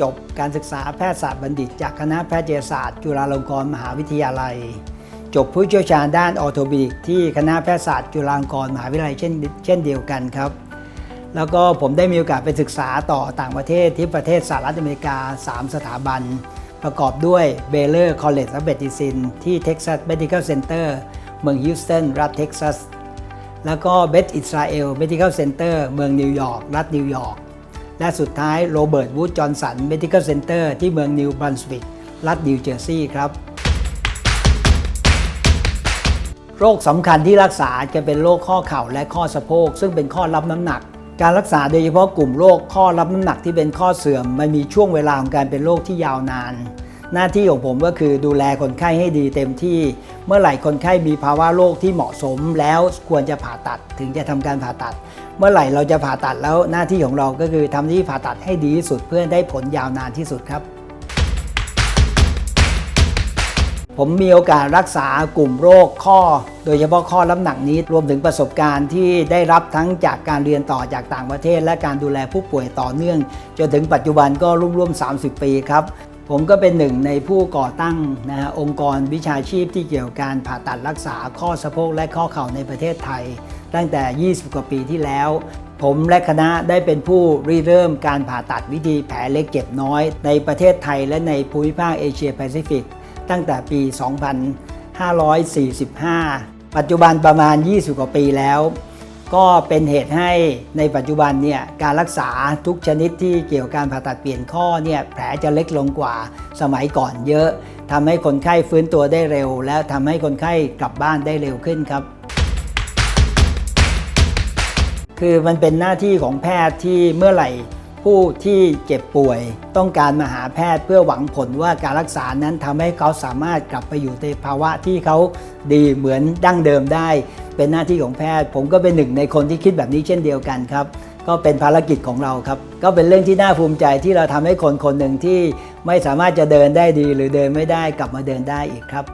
จบการศึกษาแพทยศาสตร์บัณฑิต จากคณะแพทยศาสตร์ จุฬาลงกรณ์มหาวิทยาลัย จบผู้เชี่ยวชาญด้านออโทบิกที่คณะแพทยศาสตร์จุฬาลงกรณ์มหาวิทยาลัยเช่นเช่นเดียวกันครับ แล้วก็ผมได้มีโอกาสไปศึกษาต่อต่างประเทศที่ประเทศสหรัฐอเมริกา 3 สถาบัน ประกอบด้วย Baylor College of Medicine ที่ Texas Medical Center เตอร์เมืองฮิวสตันรัฐเท็กซัสแล้วก็เบธอิสราเอล Medical Center เมืองนิวยอร์กรัฐนิวยอร์ก และสุดท้ายโรเบิร์ตวูดจอห์นสัน Medical Center ที่เมืองนิวบรันสวิกรัฐนิวเจอร์ซีย์ครับ โรคสำคัญที่รักษาจะเป็นโรคข้อเข่าและข้อสะโพก ซึ่งเป็นข้อรับน้ำหนัก การรักษาโดยเฉพาะกลุ่มโรคข้อรับน้ำหนักที่เป็นข้อเสื่อม มันมีช่วงเวลาของการเป็นโรคที่ยาวนาน หน้าที่ของผมก็คือดูแลคนไข้ให้ดีเต็มที่ เมื่อไหร่คนไข้มีภาวะโรคที่เหมาะสมแล้วควรจะผ่าตัดถึงจะทำการผ่าตัด เมื่อไหร่เราจะผ่าตัดแล้วหน้าที่ของเราก็คือทำที่ผ่าตัดให้ดีที่สุดเพื่อได้ผลยาวนานที่สุดครับ ผมมีโอกาสรักษากลุ่มโรคข้อ โดยเฉพาะข้อน้ำหนักนี้รวมถึงประสบการณ์ที่ได้รับทั้งจากการเรียนต่อจากต่างประเทศ และการดูแลผู้ป่วยต่อเนื่อง จนถึงปัจจุบันก็ร่วมๆ30 ปีครับ ผมก็เป็นหนึ่งในผู้ก่อตั้งนะฮะองค์กรวิชาชีพที่เกี่ยวกับการผ่าตัดรักษาข้อสะโพกและข้อเข่าในประเทศไทย ตั้งแต่ 20 กว่าปีที่แล้ว ผมและคณะได้เป็นผู้ริเริ่มการผ่าตัดวิธีแผลเล็กเจ็บน้อย ในประเทศไทยและในภูมิภาคเอเชียแปซิฟิกตั้งแต่ปี 2545 ปัจจุบันประมาณ 20 กว่าปีแล้ว ก็เป็นเหตุให้ในปัจจุบันเนี่ยการรักษาทุกชนิดที่เกี่ยวกับการผ่าตัดเปลี่ยนข้อเนี่ยแผลจะเล็กลงกว่าสมัยก่อนเยอะทำให้คนไข้ฟื้นตัวได้เร็ว และทำให้คนไข้กลับบ้านได้เร็วขึ้นครับ คือมันเป็นหน้าที่ของแพทย์ที่เมื่อไหร่ ผู้ที่เจ็บป่วย ต้องการมาหาแพทย์เพื่อหวังผลว่าการรักษานั้นทำให้เขาสามารถกลับไปอยู่ในภาวะที่เขาดีเหมือนดั้งเดิมได้ เป็นหน้าที่ของแพทย์ ผมก็เป็นหนึ่งในคนที่คิดแบบนี้เช่นเดียวกันครับ ก็เป็นภารกิจของเราครับ ก็เป็นเรื่องที่น่าภูมิใจที่เราทำให้คนคนหนึ่งที่ไม่สามารถจะเดินได้ดี หรือเดินไม่ได้กลับมาเดินได้อีกครับ